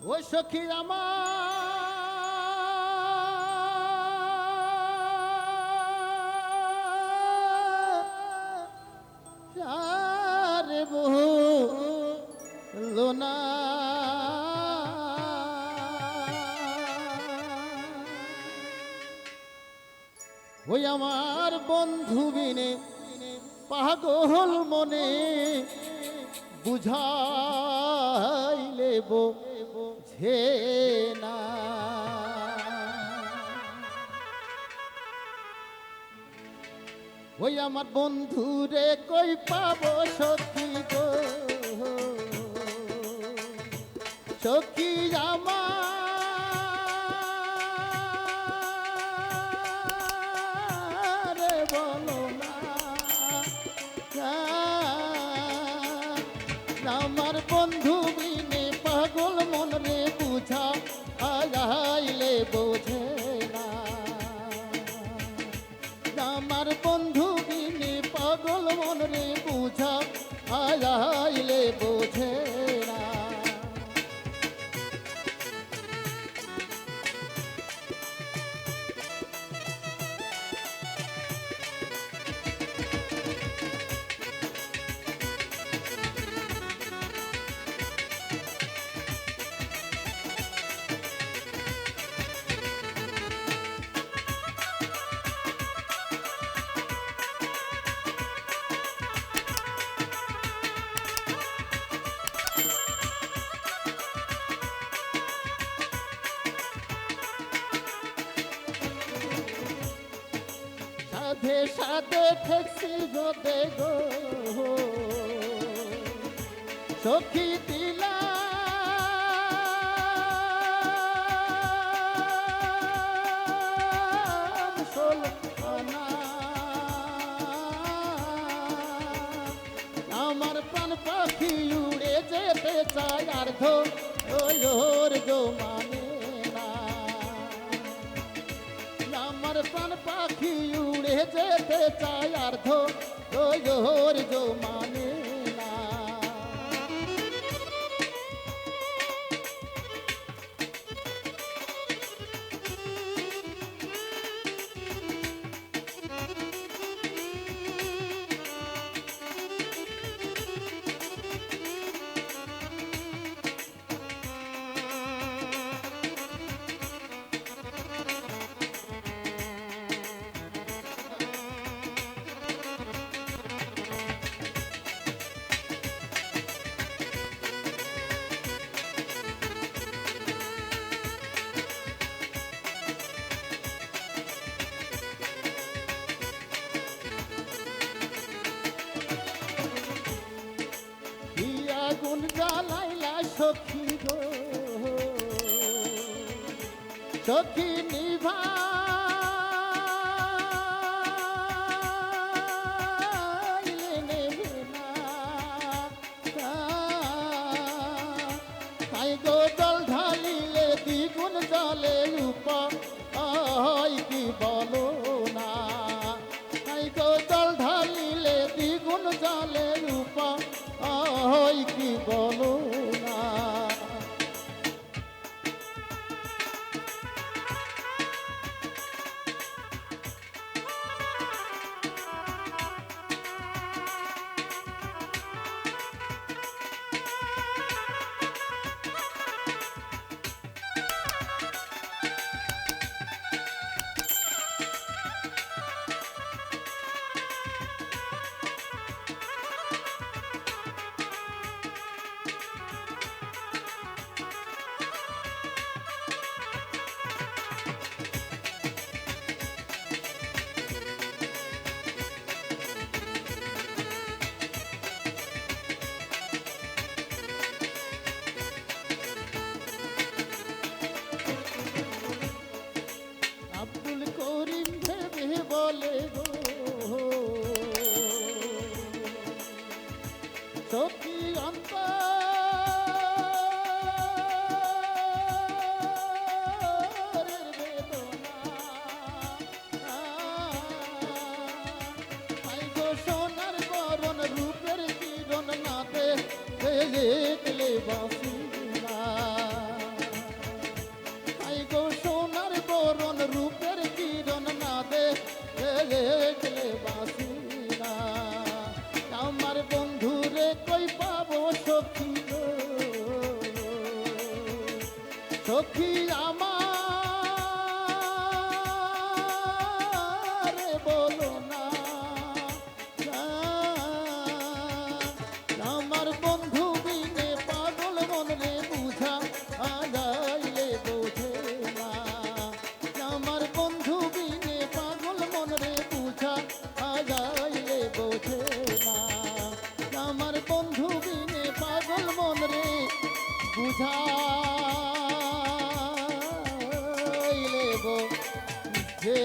ও সখী আমার বহু লোনা ওই আমার বন্ধু বিনে পাগল মনে বুঝাইলেব বোঝে না। ওই আমার বন্ধু রে কই পাবো সখী গো? সখী আমার। বলো না, আমার বন্ধু পাগল মন রে বুঝা আলাইলে বোঝে। সাধে সাধে ঠেকছি গো। সখী দিলা। আমার প্রাণ পাখি উড়ে যেতে চায় আর ধোর গো মানে আমার প্রাণ পাখি উড়ে যেতে চায় আর ধোর গো মানে আগুন জ্বালাইলা সখী গো। সখী নিভা। বলো না। অধুরিম ভেবে বলে গো সখী অন্তর सोनर गौरन रूपर की रोन नाते ले ले बासी সখী আমার বলো না। আমার বন্ধু বিনে পাগল মন রে বুঝা আদাইলে বোঝে না। আমার বন্ধু বিনে পাগল মন রে বুঝা আদাইলে বোঝে না। আমার বন্ধু বিনে পাগল মন রে বুঝা। গো যে